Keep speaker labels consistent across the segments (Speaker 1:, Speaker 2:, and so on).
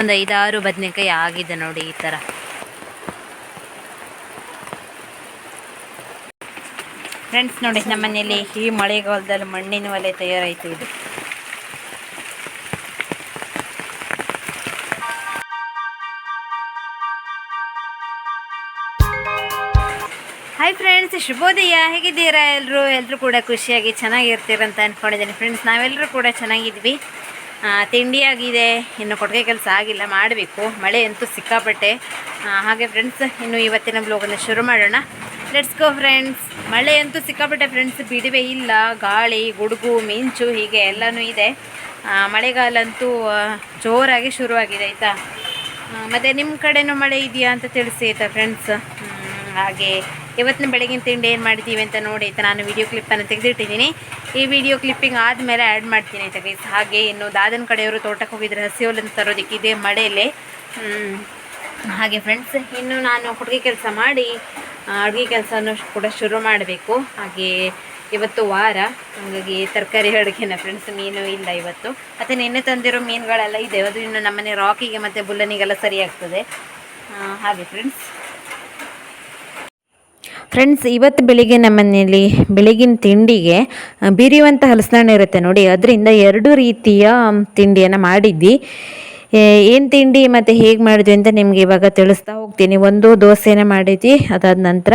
Speaker 1: ಒಂದು ಐದಾರು ಬದನೆಕಾಯಿ ಆಗಿದೆ ನೋಡಿ ಈ ಥರ. ಫ್ರೆಂಡ್ಸ್ ನೋಡಿ ನಮ್ಮ ಮನೆಯಲ್ಲಿ ಈ ಮಳೆಗಾಲದಲ್ಲಿ ಮಣ್ಣಿನ ಒಲೆ ತಯಾರಾಯಿತು ಇದು. ಹಾಯ್ ಫ್ರೆಂಡ್ಸ್ ಶುಭೋದಯ. ಹೇಗಿದ್ದೀರಾ ಎಲ್ಲರೂ ಎಲ್ಲರೂ ಕೂಡ ಖುಷಿಯಾಗಿ ಚೆನ್ನಾಗಿರ್ತೀರಂತ ಅಂದ್ಕೊಂಡಿದ್ದೀನಿ ಫ್ರೆಂಡ್ಸ್ ನಾವೆಲ್ಲರೂ ಕೂಡ ಚೆನ್ನಾಗಿದ್ವಿ. ಆ, ತಿಂಡಿ ಇನ್ನು ಕೊಡುಗೆ ಕೆಲಸ ಆಗಿಲ್ಲ ಮಾಡಬೇಕು. ಮಳೆ ಅಂತೂ ಸಿಕ್ಕಾಪಟ್ಟೆ. ಹಾಗೆ ಫ್ರೆಂಡ್ಸ್ ಇನ್ನು ಇವತ್ತಿನ ಬ್ಲೋಗನ್ನು ಶುರು ಮಾಡೋಣ. ಲೆಟ್ಸ್ ಗೋ ಫ್ರೆಂಡ್ಸ್ ಮಳೆ ಅಂತೂ ಸಿಕ್ಕಾಪಟ್ಟೆ ಫ್ರೆಂಡ್ಸ್ ಬಿಡುವೆ ಇಲ್ಲ. ಗಾಳಿ ಗುಡುಗು ಮಿಂಚು ಹೀಗೆ ಎಲ್ಲನೂ ಇದೆ. ಮಳೆಗಾಲ ಅಂತೂ ಜೋರಾಗಿ ಶುರುವಾಗಿದೆ ಆಯಿತಾ? ಮತ್ತು ನಿಮ್ಮ ಕಡೆನೂ ಮಳೆ ಇದೆಯಾ ಅಂತ ತಿಳಿಸಿ ಆಯಿತಾ ಫ್ರೆಂಡ್ಸ್ ಹಾಗೆ. ಇವತ್ತಿನ ಬೆಳಗಿನ ತಿಂಡಿ ಏನು ಮಾಡಿದ್ದೀವಿ ಅಂತ ನೋಡಿ ಆಯ್ತಾ, ನಾನು ವಿಡಿಯೋ ಕ್ಲಿಪ್ಪನ್ನು ತೆಗೆದಿಟ್ಟಿದ್ದೀನಿ. ಈ ವಿಡಿಯೋ ಕ್ಲಿಪ್ಪಿಂಗ್ ಆದಮೇಲೆ ಆ್ಯಡ್ ಮಾಡ್ತೀನಿ ಆಯ್ತಾ ಗೈಸ್ ಹಾಗೆ ಇನ್ನು ದಾದನ ಕಡೆಯವರು ತೋಟಕ್ಕೆ ಹೋಗಿದ್ರೆ ಹಸಿ ಹುಲ್ಲನ್ನು ತರೋದಕ್ಕೆ ಇದೇ ಮಳೆಯಲ್ಲಿ. ಹಾಗೆ ಫ್ರೆಂಡ್ಸ್ ಇನ್ನು ನಾನು ಹುಡುಗಿ ಕೆಲಸ ಮಾಡಿ ಅಡುಗೆ ಕೆಲಸನೂ ಕೂಡ ಶುರು ಮಾಡಬೇಕು. ಹಾಗೆ ಇವತ್ತು ವಾರ, ಹಾಗಾಗಿ ತರಕಾರಿ ಅಡುಗೆನ ಫ್ರೆಂಡ್ಸ್ ಮೀನು ಇಲ್ಲ ಇವತ್ತು. ಮತ್ತು ನಿನ್ನೆ ತಂದಿರೋ ಮೀನುಗಳೆಲ್ಲ ಇದೆ, ಅದು ಇನ್ನು ನಮ್ಮನೆ ರಾಕಿಗೆ ಮತ್ತು ಬುಲ್ಲನಿಗೆಲ್ಲ ಸರಿ ಆಗ್ತದೆ ಹಾಗೆ ಫ್ರೆಂಡ್ಸ್ ಫ್ರೆಂಡ್ಸ್ ಇವತ್ತು ಬೆಳಿಗ್ಗೆ ಮನೆಯಲ್ಲಿ ಬೆಳಗಿನ ತಿಂಡಿಗೆ ಬಿರಿಯುವಂಥ ಹಲಸಿನ ಇರುತ್ತೆ ನೋಡಿ. ಅದರಿಂದ ಎರಡು ರೀತಿಯ ತಿಂಡಿಯನ್ನು ಮಾಡಿದ್ವಿ. ಏನು ತಿಂಡಿ ಮತ್ತು ಹೇಗೆ ಮಾಡಿದ್ವಿ ಅಂತ ನಿಮಗೆ ಇವಾಗ ತಿಳಿಸ್ತಾ ಹೋಗ್ತೀನಿ. ಒಂದು ದೋಸೆನ ಮಾಡಿದ್ವಿ, ಅದಾದ ನಂತರ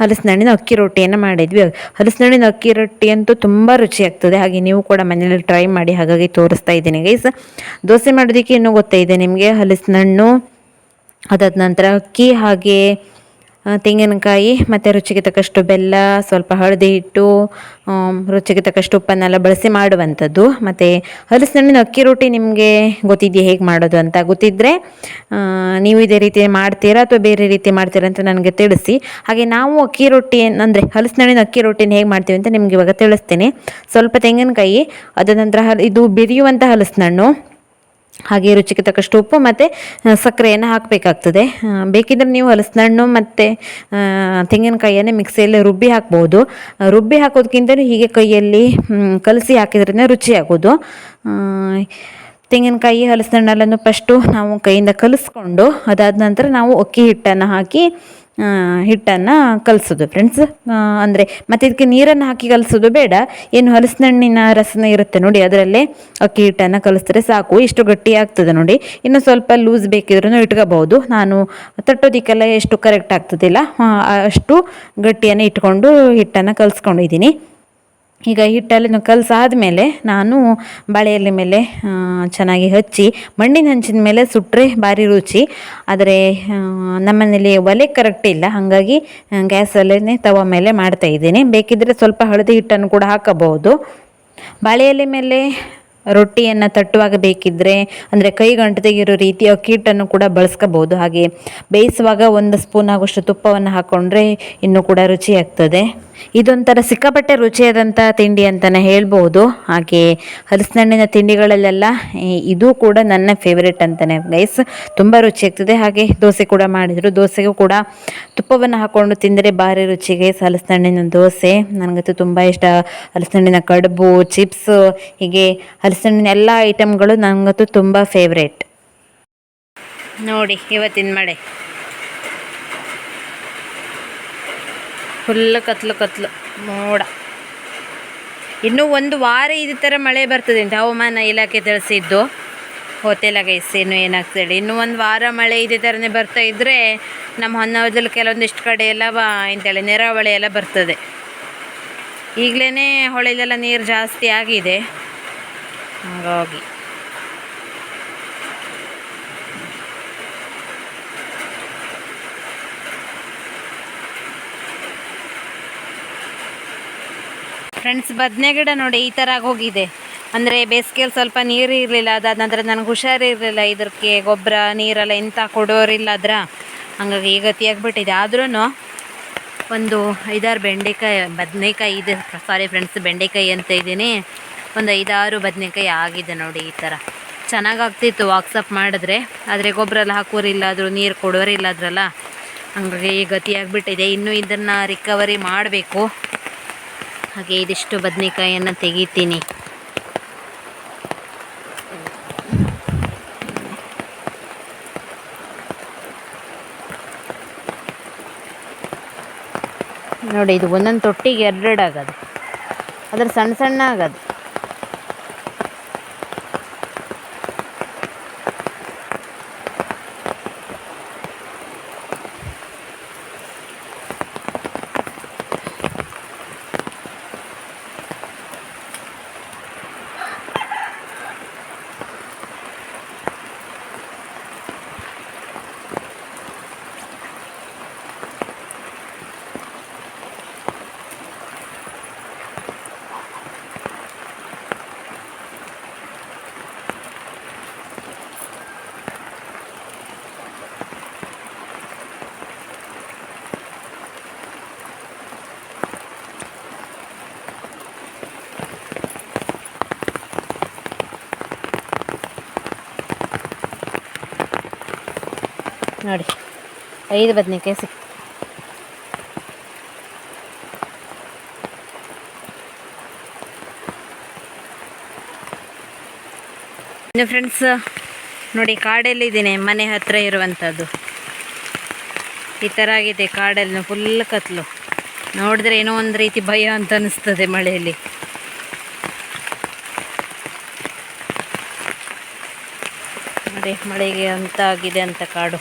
Speaker 1: ಹಲಸಿನಣ್ಣಿನ ಅಕ್ಕಿ ರೊಟ್ಟಿಯನ್ನು ಮಾಡಿದ್ವಿ. ಹಲಸಿನಣ್ಣಿನ ಅಕ್ಕಿ ರೊಟ್ಟಿ ಅಂತೂ ತುಂಬ ರುಚಿಯಾಗ್ತದೆ ಹಾಗೆ ನೀವು ಕೂಡ ಮನೇಲಿ ಟ್ರೈ ಮಾಡಿ, ಹಾಗಾಗಿ ತೋರಿಸ್ತಾ ಇದ್ದೀನಿ ಗೈಸ್. ದೋಸೆ ಮಾಡೋದಕ್ಕೆ ಇನ್ನೂ ಗೊತ್ತಾಯಿದೆ ನಿಮಗೆ. ಹಲಸಿನಣ್ಣು ಅದಾದ ನಂತರ ಅಕ್ಕಿ, ಹಾಗೆ ತೆಂಗಿನಕಾಯಿ, ಮತ್ತು ರುಚಿಗೆ ತಕ್ಕಷ್ಟು ಬೆಲ್ಲ, ಸ್ವಲ್ಪ ಹಳದಿ ಹಿಟ್ಟು ರುಚಿಗೆ ತಕ್ಕಷ್ಟು ಉಪ್ಪನ್ನೆಲ್ಲ ಬಳಸಿ ಮಾಡುವಂಥದ್ದು. ಮತ್ತು ಹಲಸಿನಣ್ಣಿನ ಅಕ್ಕಿ ರೊಟ್ಟಿ ನಿಮಗೆ ಗೊತ್ತಿದೆಯಾ ಹೇಗೆ ಮಾಡೋದು ಅಂತ ಗೊತ್ತಿದ್ದರೆ ನೀವು ಇದೇ ರೀತಿ ಮಾಡ್ತೀರಾ ಅಥವಾ ಬೇರೆ ರೀತಿ ಮಾಡ್ತೀರಾ ಅಂತ ನನಗೆ ತಿಳಿಸಿ. ಹಾಗೆ ನಾವು ಅಕ್ಕಿ ರೊಟ್ಟಿ ಅಂದರೆ ಹಲಸಿನಣ್ಣಿನ ಅಕ್ಕಿ ರೊಟ್ಟಿನ ಹೇಗೆ ಮಾಡ್ತೀವಿ ಅಂತ ನಿಮ್ಗೆ ಇವಾಗ ತಿಳಿಸ್ತೀನಿ. ಸ್ವಲ್ಪ ತೆಂಗಿನಕಾಯಿ ಅದ ನಂತರ ಇದು ಬಿರಿಯುವಂಥ ಹಲಸಿನಹಣ್ಣು ಹಾಗೆ ರುಚಿಗೆ ತಕ್ಕಷ್ಟು ಉಪ್ಪು ಮತ್ತು ಸಕ್ಕರೆಯನ್ನು ಹಾಕಬೇಕಾಗ್ತದೆ. ಬೇಕಿದ್ರೆ ನೀವು ಹಲಸಿನಣ್ಣು ಮತ್ತು ತೆಂಗಿನಕಾಯಿಯನ್ನು ಮಿಕ್ಸಿಯಲ್ಲಿ ರುಬ್ಬಿ ಹಾಕ್ಬೋದು. ರುಬ್ಬಿ ಹಾಕೋದಕ್ಕಿಂತಲೂ ಹೀಗೆ ಕೈಯಲ್ಲಿ ಕಲಸಿ ಹಾಕಿದ್ರೇ ರುಚಿಯಾಗೋದು. ತೆಂಗಿನಕಾಯಿ ಹಲಸಿನಣ್ಣೆಲ್ಲನೂ ಫಸ್ಟು ನಾವು ಕೈಯಿಂದ ಕಲಿಸ್ಕೊಂಡು ಅದಾದ ನಂತರ ನಾವು ಅಕ್ಕಿ ಹಿಟ್ಟನ್ನು ಹಾಕಿ ಹಿಟ್ಟನ್ನು ಕಲಿಸೋದು. ಫ್ರೆಂಡ್ಸ್ ಅಂದರೆ ಮತ್ತು ಇದಕ್ಕೆ ನೀರನ್ನು ಹಾಕಿ ಕಲಿಸೋದು ಬೇಡ. ಏನು ಹಲಸಿನಣ್ಣಿನ ರಸನ ಇರುತ್ತೆ ನೋಡಿ, ಅದರಲ್ಲೇ ಅಕ್ಕಿ ಹಿಟ್ಟನ್ನು ಕಲಿಸಿದ್ರೆ ಸಾಕು. ಇಷ್ಟು ಗಟ್ಟಿ ಆಗ್ತದೆ ನೋಡಿ. ಇನ್ನು ಸ್ವಲ್ಪ ಲೂಸ್ ಬೇಕಿದ್ರೂ ಇಟ್ಕೋಬಹುದು. ನಾನು ತಟ್ಟೋದಿಕ್ಕೆಲ್ಲ ಎಷ್ಟು ಕರೆಕ್ಟ್ ಆಗ್ತದಿಲ್ಲ ಅಷ್ಟು ಗಟ್ಟಿಯನ್ನು ಇಟ್ಕೊಂಡು ಹಿಟ್ಟನ್ನು ಕಲಿಸ್ಕೊಂಡಿದ್ದೀನಿ. ಈಗ ಹಿಟ್ಟೆಲ್ಲ ಕಲಸಾದ್ಮೇಲೆ ನಾನು ಬಾಳೆ ಎಲೆ ಮೇಲೆ ಚೆನ್ನಾಗಿ ಹಚ್ಚಿ, ಮಣ್ಣಿನ ಹಂಚಿನ ಮೇಲೆ ಸುಟ್ಟರೆ ಭಾರಿ ರುಚಿ. ಆದರೆ ನಮ್ಮನೇಲಿ ಒಲೆ ಕರೆಕ್ಟ್ ಇಲ್ಲ. ಹಾಗಾಗಿ ಗ್ಯಾಸಲ್ಲೇ ತವ ಮೇಲೆ ಮಾಡ್ತಾ ಇದ್ದೀನಿ. ಬೇಕಿದ್ದರೆ ಸ್ವಲ್ಪ ಹಳದಿ ಹಿಟ್ಟನ್ನು ಕೂಡ ಹಾಕಬಹುದು. ಬಾಳೆ ಎಲೆ ಮೇಲೆ ರೊಟ್ಟಿಯನ್ನು ತಟ್ಟುವಾಗ ಬೇಕಿದ್ದರೆ ಅಂದರೆ ಕೈಗಂಟು ತೆಗಿರೋ ರೀತಿ ಅಕ್ಕಿ ಹಿಟ್ಟನ್ನು ಕೂಡ ಬಳಸ್ಕೋಬೋದು ಹಾಗೆ ಬೇಯಿಸುವಾಗ ಒಂದು ಸ್ಪೂನ್ ಆಗುವಷ್ಟು ತುಪ್ಪವನ್ನು ಹಾಕ್ಕೊಂಡ್ರೆ ಇನ್ನೂ ಕೂಡ ರುಚಿ ಆಗ್ತದೆ ಇದೊಂಥರ ಸಿಕ್ಕಾಪಟ್ಟೆ ರುಚಿಯಾದಂಥ ತಿಂಡಿ ಅಂತಲೇ ಹೇಳ್ಬೋದು. ಹಾಗೆ ಹಲಸಿನಹಣ್ಣಿನ ತಿಂಡಿಗಳಲ್ಲೆಲ್ಲ ಇದು ಕೂಡ ನನ್ನ ಫೇವ್ರೇಟ್ ಅಂತಲೇ ಗೈಸ್ ತುಂಬ ರುಚಿ ಆಗ್ತದೆ. ಹಾಗೆ ದೋಸೆ ಕೂಡ ಮಾಡಿದರು. ದೋಸೆಗೂ ಕೂಡ ತುಪ್ಪವನ್ನು ಹಾಕ್ಕೊಂಡು ತಿಂದರೆ ಭಾರಿ ರುಚಿ ಗೈಸ್ ಹಲಸಿನಹಣ್ಣಿನ ದೋಸೆ. ನನಗಂತೂ ತುಂಬ ಇಷ್ಟ. ಹಲಸಿನಹಣ್ಣಿನ ಕಡುಬು ಚಿಪ್ಸ್ ಹೀಗೆ ಹಲಸಿನಹಣ್ಣಿನ ಎಲ್ಲ ಐಟಮ್ಗಳು ನನಗಂತೂ ತುಂಬ ಫೇವ್ರೇಟ್ ನೋಡಿ, ಇವತ್ತಿನ ಮಳೆ ಫುಲ್ ಕತ್ಲು ಕತ್ಲು. ಮೋಡ. ಇನ್ನು ಒಂದು ವಾರ ಇದೇ ಥರ ಮಳೆ ಬರ್ತದೆ ಅಂತ ಹವಾಮಾನ ಇಲಾಖೆ ತಿಳಿಸಿದ್ದು. ಹೋತೆಲ್ಲ ಗೈಸ್, ಇನ್ನು ಏನಾಗ್ತದೆ ಇನ್ನೂ ಒಂದು ವಾರ ಮಳೆ ಇದೇ ಥರನೇ ಬರ್ತಾ ಇದ್ದರೆ ನಮ್ಮ ಹೊನ್ನಾವರದಲ್ಲಿ ಕೆಲವೊಂದಿಷ್ಟು ಕಡೆ ಎಲ್ಲ ಬಾ ಅಂತೇಳಿ ನೆರಾವಳಿ ಎಲ್ಲ ಬರ್ತದೆ. ಈಗಲೇ ಹೊಳೆಲೆಲ್ಲ ನೀರು ಜಾಸ್ತಿ ಆಗಿದೆ. ಹಾಗಾಗಿ ಫ್ರೆಂಡ್ಸ್ ಬದನೆ ಗಿಡ ನೋಡಿ ಈ ಥರ ಆಗೋಗಿದೆ. ಅಂದರೆ ಬೇಸಿಗೆಯಲ್ಲಿ ಸ್ವಲ್ಪ ನೀರು ಇರಲಿಲ್ಲ, ಅದಾದ ನಂತರ ನನಗೆ ಹುಷಾರಿರಲಿಲ್ಲ ಇದಕ್ಕೆ ಗೊಬ್ಬರ, ನೀರೆಲ್ಲ ಎಂತ ಕೊಡೋರಿಲ್ಲ ಅದ್ರ. ಹಂಗಾಗಿ ಈ ಗತಿ ಆಗ್ಬಿಟ್ಟಿದೆ ಆದ್ರೂ ಒಂದು ಐದಾರು ಬೆಂಡೆಕಾಯಿ, ಬದನೆಕಾಯಿ ಇದೆ. ಸಾರಿ ಫ್ರೆಂಡ್ಸ್ ಬೆಂಡೆಕಾಯಿ ಅಂತ ಇದ್ದೀನಿ. ಒಂದು ಐದಾರು ಬದನೆಕಾಯಿ ಆಗಿದೆ ನೋಡಿ ಈ ಥರ ಚೆನ್ನಾಗಾಗ್ತಿತ್ತು ವಾಟ್ಸಪ್ ಮಾಡಿದ್ರೆ. ಆದರೆ ಗೊಬ್ಬರ ಎಲ್ಲ ಹಾಕೋರಿಲ್ಲ, ಆದರೂ ನೀರು ಕೊಡೋರಿಲ್ಲ ಅದ್ರಲ್ಲ. ಹಂಗಾಗಿ ಈ ಗತಿ ಆಗಿಬಿಟ್ಟಿದೆ ಇನ್ನೂ ಇದನ್ನು ರಿಕವರಿ ಮಾಡಬೇಕು. ಹಾಗೆ ಇದಿಷ್ಟು ಬದನೆಕಾಯನ್ನು ತೆಗಿತೀನಿ. ನೋಡಿ ಇದು ಒಂದೊಂದು ತೊಟ್ಟಿಗೆ ಎರಡೆರಡು ಆಗೋದು ಅದ್ರ ಸಣ್ಣ ಸಣ್ಣ ಆಗೋದು. ಐದು ಬದನೆಕಾಯಿ ಸಿಕ್ ಫ್ರೆಂಡ್ಸ್ ನೋಡಿ ಕಾಡಲ್ಲಿದ್ದೀನಿ ಮನೆ ಹತ್ರ ಇರುವಂಥದ್ದು. ಈ ಥರ ಆಗಿದೆ ಕಾಡಲ್ಲಿ ಫುಲ್ ಕತ್ಲು. ನೋಡಿದ್ರೆ ಏನೋ ಒಂದು ರೀತಿ ಭಯ ಅಂತ ಅನಿಸ್ತದೆ ಮಳೆಯಲ್ಲಿ. ನೋಡಿ, ಮಳೆಗೆ ಅಂತ ಆಗಿದೆ ಅಂತ ಕಾಡು.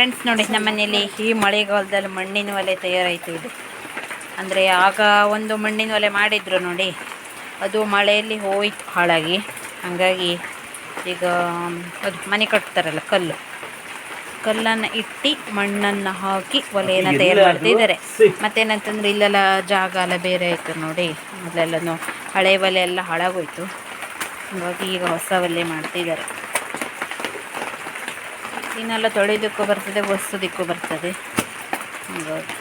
Speaker 1: ಫ್ರೆಂಡ್ಸ್ ನೋಡಿ ನಮ್ಮ ಮನೆಯಲ್ಲಿ ಈ ಮಳೆಗಾಲದಲ್ಲಿ ಮಣ್ಣಿನ ಒಲೆ ತಯಾರಾಯಿತು ಇದು ಅಂದರೆ ಆಗ ಒಂದು ಮಣ್ಣಿನ ಒಲೆ ಮಾಡಿದ್ರು ನೋಡಿ ಅದು ಮಳೆಯಲ್ಲಿ ಹೋಯ್ತು ಹಾಳಾಗಿ. ಹಾಗಾಗಿ ಈಗ ಅದು ಮನೆ ಕಟ್ತಾರಲ್ಲ ಕಲ್ಲು. ಕಲ್ಲನ್ನು ಇಟ್ಟು ಮಣ್ಣನ್ನು ಹಾಕಿ ಒಲೆಯನ್ನು ತಯಾರು ಮಾಡ್ತಿದ್ದಾರೆ ಮತ್ತೇನಂತಂದ್ರೆ ಇಲ್ಲೆಲ್ಲ ಜಾಗ ಎಲ್ಲ ಬೇರೆ ಆಯಿತು ನೋಡಿ ಮೊದಲೆಲ್ಲನೂ ಹಳೆ ಒಲೆ ಎಲ್ಲ ಹಾಳಾಗೋಯ್ತು. ಹಾಗಾಗಿ ಈಗ ಹೊಸ ಒಲೆ ಮಾಡ್ತಿದ್ದಾರೆ ಇನ್ನೆಲ್ಲ ತೊಳೆಯೋದಕ್ಕೂ ಬರ್ತದೆ ಒಸೋದಕ್ಕೂ ಬರ್ತದೆ. ಹಂಗಾಗಿ.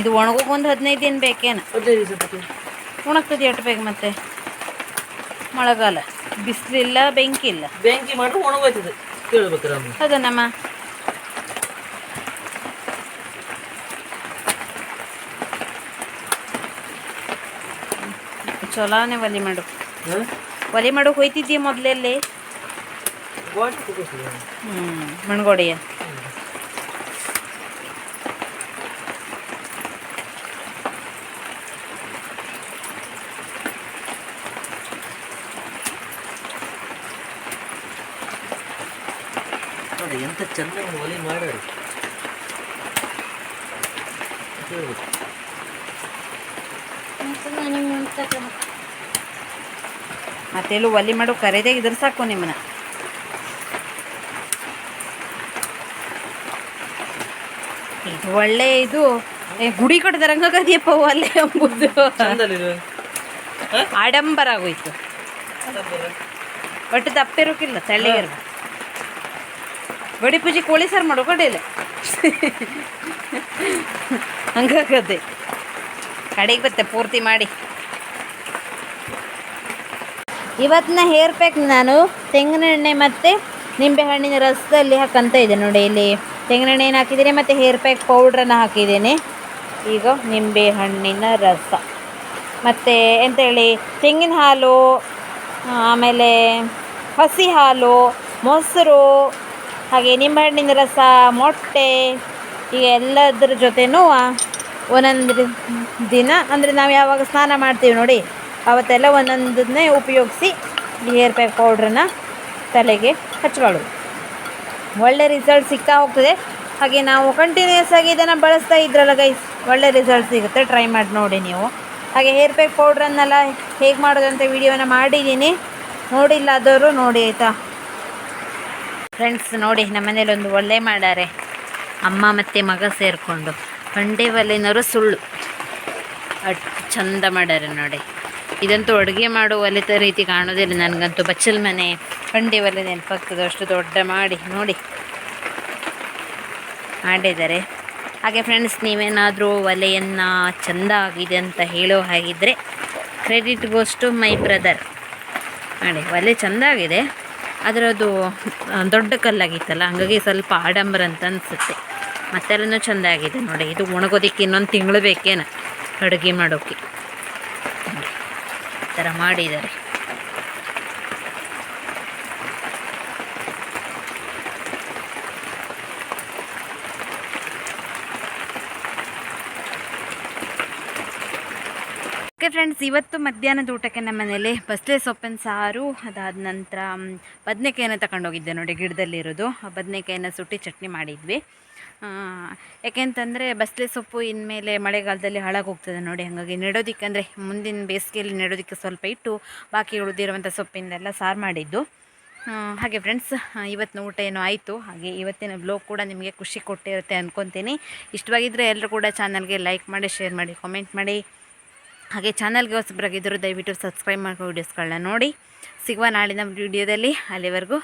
Speaker 1: ಇದು ಒಣಗೋಕೆ ಒಂದು ಹದಿನೈದು ದಿನ ಬೇಕೇನು? ಒಣಗ್ತದೆ ಎಷ್ಟು ಬೇಕು ಮತ್ತೆ? ಮಳೆಗಾಲ. ಬಿಸಿಲಿಲ್ಲ ಬೆಂಕಿ ಇಲ್ಲ
Speaker 2: ಬೆಂಕಿ ಮಾಡಿದ್ರೆ ಒಣಗೋಯ್ತದೆ. ಕೇಳ್ಬೇಕ್ರ ಅವ್ನು
Speaker 1: ಅದು ನಮ್ಮ ಚಲೋನೆ ಒಲಿ ಮಾಡು. ಒಲೆ ಮಾಡು ಹೋಯ್ತಿದ್ದೀಯ ಮೊದಲಲ್ಲಿ? ಹ್ಞೂ ಮಣ್ಗೋಡಿಯ.
Speaker 2: ಚಂದ ಒಲೆ ಮಾಡಿ ಕೇಳ್ಬೇಕು
Speaker 1: ಮತ್ತೆಲ್ಲೂ ಒಲಿ ಮಾಡು ಕರೆದೇ ಇದ್ರ ಸಾಕು ನಿಮ್ಮನ್ನ. ಇದು ಒಳ್ಳೆ ಇದು. ಗುಡಿ ಕಟ್ಟದಂಗದಿಯಪ್ಪ ಒಲೆ ಎಂಬುದು ಆಡಂಬರ ಆಗೋಯ್ತು. ಒಟ್ಟು ತೆಳ್ಳಗೆ ತೆಳ್ಳಗಿರ್ಬೇಕು ಗಡಿ ಪೂಜೆ ಕೋಳಿ ಸಾರು ಮಾಡೋ ಇಲ್ಲ ಹಂಗಾಗತ್ತೆ ಕಡೆಗೆ ಬತ್ತೆ, ಪೂರ್ತಿ ಮಾಡಿ. ಇವತ್ತಿನ ಹೇರ್ ಪ್ಯಾಕ್ ನಾನು ತೆಂಗಿನ ಎಣ್ಣೆ ಮತ್ತು ನಿಂಬೆಹಣ್ಣಿನ ರಸದಲ್ಲಿ ಹಾಕಂತ ಇದೆ ನೋಡಿ ಇಲ್ಲಿ. ತೆಂಗಿನ ಎಣ್ಣೆನ ಹಾಕಿದ್ದೀನಿ ಮತ್ತು ಹೇರ್ ಪ್ಯಾಕ್ ಪೌಡ್ರನ್ನು ಹಾಕಿದ್ದೀನಿ. ಈಗ ನಿಂಬೆ ಹಣ್ಣಿನ ರಸ. ಮತ್ತು ಎಂಥೇಳಿ ತೆಂಗಿನ ಹಾಲು, ಆಮೇಲೆ ಹಸಿ ಹಾಲು, ಮೊಸರು ಹಾಗೆ ನಿಂಬೆಹಣ್ಣಿನ ರಸ, ಮೊಟ್ಟೆ, ಈಗ ಎಲ್ಲದರ ಜೊತೆನೂ ಒಂದೊಂದು ದಿನ, ಅಂದರೆ ನಾವು ಯಾವಾಗ ಸ್ನಾನ ಮಾಡ್ತೀವಿ ನೋಡಿ, ಅವತ್ತೆಲ್ಲ ಒಂದೊಂದನ್ನೇ ಉಪಯೋಗಿಸಿ ಈ ಹೇರ್ ಪ್ಯಾಕ್ ಪೌಡ್ರನ್ನ ತಲೆಗೆ ಹಚ್ಕೊಳ್ಳೋದು. ಒಳ್ಳೆ ರಿಸಲ್ಟ್ ಸಿಗ್ತಾ ಹೋಗ್ತದೆ. ಹಾಗೆ ನಾವು ಕಂಟಿನ್ಯೂಸ್ ಆಗಿ ಇದನ್ನು ಬಳಸ್ತಾ ಇದ್ರಲ್ಲ ಗೈಸ್ ಒಳ್ಳೆ ರಿಸಲ್ಟ್ ಸಿಗುತ್ತೆ. ಟ್ರೈ ಮಾಡಿ ನೋಡಿ ನೀವು. ಹಾಗೆ ಹೇರ್ ಪ್ಯಾಕ್ ಪೌಡ್ರನ್ನೆಲ್ಲ ಹೇಗೆ ಮಾಡೋದಂತ ವಿಡಿಯೋನ ಮಾಡಿದ್ದೀನಿ. ನೋಡಿಲ್ಲ ಆದವರು ನೋಡಿ ಆಯಿತಾ? ಫ್ರೆಂಡ್ಸ್ ನೋಡಿ ನಮ್ಮ ಮನೇಲಿ ಒಂದು ಒಳ್ಳೆ ಮಾಡಾರೆ ಅಮ್ಮ ಮತ್ತು ಮಗ ಸೇರಿಕೊಂಡು. ಬಂಡೆ ಒಲೆನವರು ಸುಳ್ಳು. ಅಟ್ ಚಂದ ಮಾಡಾರೆ ನೋಡಿ. ಇದಂತೂ ಅಡುಗೆ ಮಾಡೋ ಒಲೆ ರೀತಿ ಕಾಣೋದಿಲ್ಲ ನನಗಂತೂ. ಬಚ್ಚಲ್ ಮನೆ ಬಂಡೆ ಒಲೆ ನೆನಪಾಗ್ತದೆ. ಅಷ್ಟು ದೊಡ್ಡ ಮಾಡಿ, ನೋಡಿ. ಮಾಡಿದ್ದಾರೆ. ಹಾಗೆ ಫ್ರೆಂಡ್ಸ್ ನೀವೇನಾದರೂ ಒಲೆಯನ್ನು ಚಂದ ಆಗಿದೆ ಅಂತ ಹೇಳೋ ಹಾಗಿದ್ದರೆ credit goes to my brother ನೋಡಿ, ಒಲೆ ಚೆಂದ ಆಗಿದೆ ಆದರೆ ಅದು ಆ, ದೊಡ್ಡ ಕಲ್ಲಾಗಿತ್ತಲ್ಲ ಹಂಗಾಗಿ ಸ್ವಲ್ಪ ಆಡಂಬರ ಅಂತ ಅನಿಸುತ್ತೆ. ಮತ್ತೆಲ್ಲನೂ ಚೆಂದ ಆಗಿದೆ ನೋಡಿ ಇದು ಒಣಗೋದಕ್ಕೆ ಇನ್ನೊಂದು ತಿಂಗಳು ಬೇಕೇನ ಅಡುಗೆ ಮಾಡೋಕ್ಕೆ ಈ ಥರ ಮಾಡಿದ್ದಾರೆ. ಫ್ರೆಂಡ್ಸ್ ಇವತ್ತು ಮಧ್ಯಾಹ್ನದ ಊಟಕ್ಕೆ ನಮ್ಮ ಮನೇಲಿ ಬಸಳೆ ಸೊಪ್ಪಿನ ಸಾರು, ಅದಾದ ನಂತರ ಬದನೆಕಾಯನ್ನು ತಗೊಂಡೋಗಿದ್ದೆ ನೋಡಿ ಗಿಡದಲ್ಲಿರೋದು. ಆ ಬದನೆಕಾಯನ್ನು ಸುಟ್ಟಿ ಚಟ್ನಿ ಮಾಡಿದ್ವಿ. ಯಾಕೆಂತಂದರೆ ಬಸಳೆ ಸೊಪ್ಪು ಇನ್ಮೇಲೆ ಮಳೆಗಾಲದಲ್ಲಿ ಹಾಳಾಗೋಗ್ತದೆ ನೋಡಿ, ಹಾಗಾಗಿ ನೆಡೋದಿಕ್ಕೆ ಅಂದರೆ ಮುಂದಿನ ಬೇಸಿಗೆಯಲ್ಲಿ ನೆಡೋದಕ್ಕೆ ಸ್ವಲ್ಪ ಇಟ್ಟು ಬಾಕಿ ಉಳಿದಿರುವಂಥ ಸೊಪ್ಪಿಂದೆಲ್ಲ ಸಾರು ಮಾಡಿದ್ದು. ಹಾಗೆ ಫ್ರೆಂಡ್ಸ್ ಇವತ್ತಿನ ಊಟ ಏನೋ ಆಯಿತು? ಹಾಗೆ ಇವತ್ತಿನ ಬ್ಲೋಗ್ ಕೂಡ ನಿಮಗೆ ಖುಷಿ ಕೊಟ್ಟಿರುತ್ತೆ ಅಂದ್ಕೊತೀನಿ ಇಷ್ಟವಾಗಿದ್ದರೆ ಎಲ್ಲರೂ ಕೂಡ ಚಾನಲ್ಗೆ ಲೈಕ್ ಮಾಡಿ ಶೇರ್ ಮಾಡಿ ಕಾಮೆಂಟ್ ಮಾಡಿ. ಹಾಗೆ ಚಾನಲ್ಗೆ ಹೊಸಬ್ರಾಗಿದ್ದರು ದಯವಿಟ್ಟು ಸಬ್ಸ್ಕ್ರೈಬ್ ಮಾಡ್ಕೊ ವೀಡಿಯೋಸ್ಗಳನ್ನ ನೋಡಿ. ಸಿಗುವ ನಾಳಿನ ವಿಡಿಯೋದಲ್ಲಿ ಅಲ್ಲಿವರೆಗೂ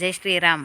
Speaker 1: ಜೈ ಶ್ರೀರಾಮ್.